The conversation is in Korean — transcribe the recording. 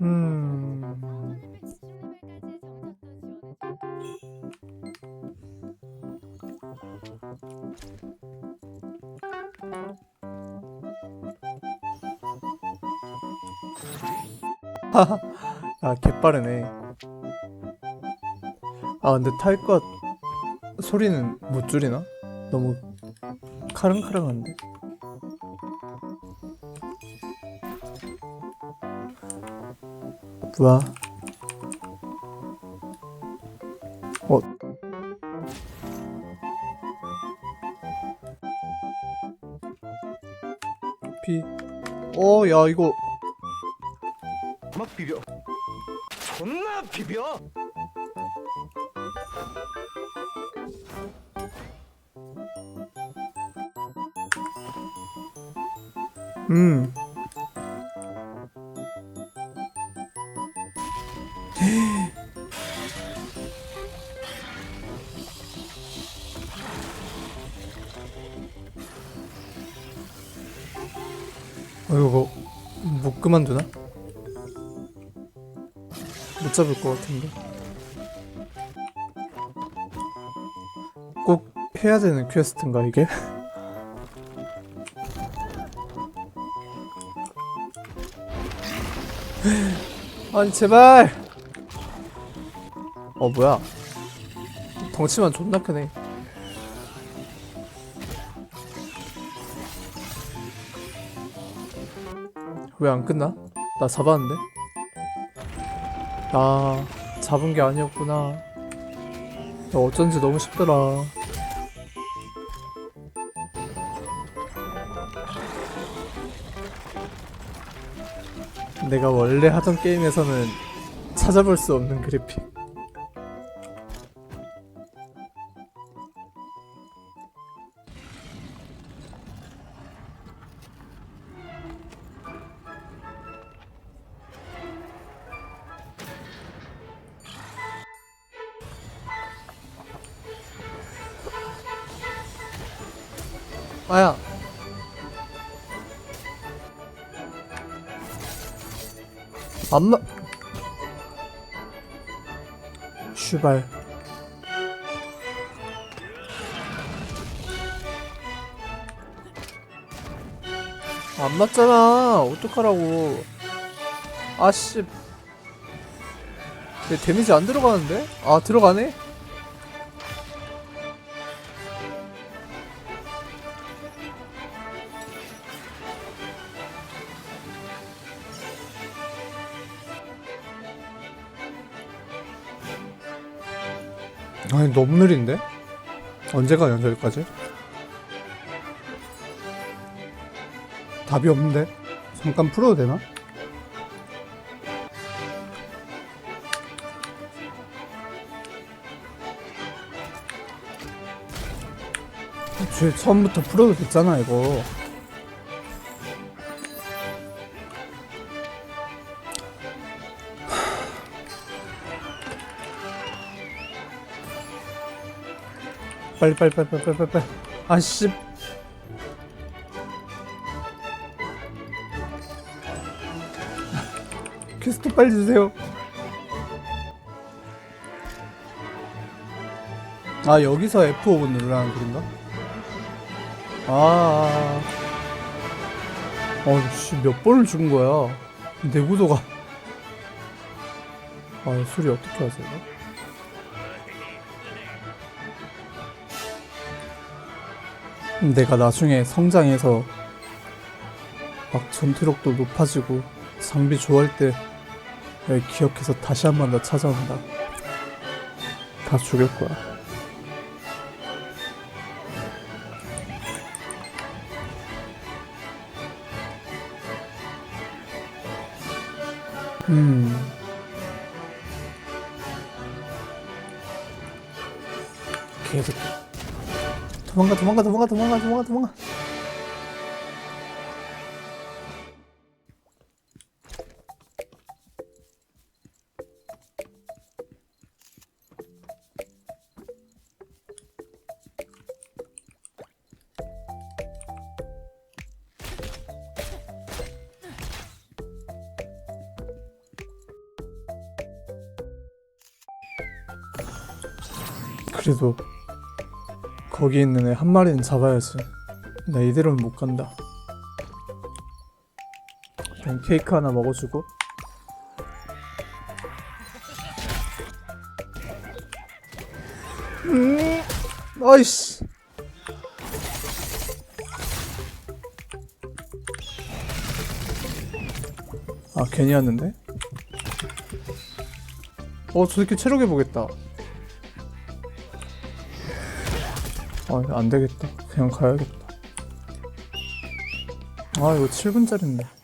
음. 아, 개빠르네. 아, 근데 탈것 소리는 못 줄이나? 너무 카릉카릉한데? 뭐야? 어? 비. 어, 야, 이거. 막 비벼 존나 비벼 음. 이거 뭐, 못 그만두나? 못 잡을 것 같은데. 꼭 해야 되는 퀘스트인가, 이게? 아니 제발 어 뭐야 덩치만 존나 크네 왜 안 끝나? 나 잡았는데? 아 잡은 게 아니었구나 야, 어쩐지 너무 쉽더라 내가 원래 하던 게임에서는 찾아볼 수 없는 그래픽. 아야. 안 마... 슈발 안 맞잖아 어떡하라고 아씨 내 데미지 안 들어가는데? 아 들어가네? 아니 너무 느린데? 언제가 연결까지? 답이 없는데? 잠깐 풀어도 되나? 쟤 처음부터 풀어도 됐잖아 이거 빨리 빨리 빨리 빨리 빨리 빨리. 아씨. 퀘스트 빨리 주세요. 아 여기서 F5 누르라는 소린가? 아, 어씨 몇 번을 죽은 거야? 내구도가. 아 소리 어떻게 하세요? 내가 나중에 성장해서 막 전투력도 높아지고 장비 좋아할 때 기억해서 다시 한 번 더 찾아온다. 다 죽일 거야. 음. 계속 도망가 도망가 도망가 도망가 도망가 도망가. 그래도 거기 있는 애 한 마리는 잡아야지. 나 이대로는 못 간다. 그냥 케이크 하나 먹어주고. 음, 아이씨. 아 괜히 왔는데? 어, 저 새끼 체력 해보겠다. 아, 안 되겠다. 그냥 가야겠다. 아, 이거 7분짜리인데.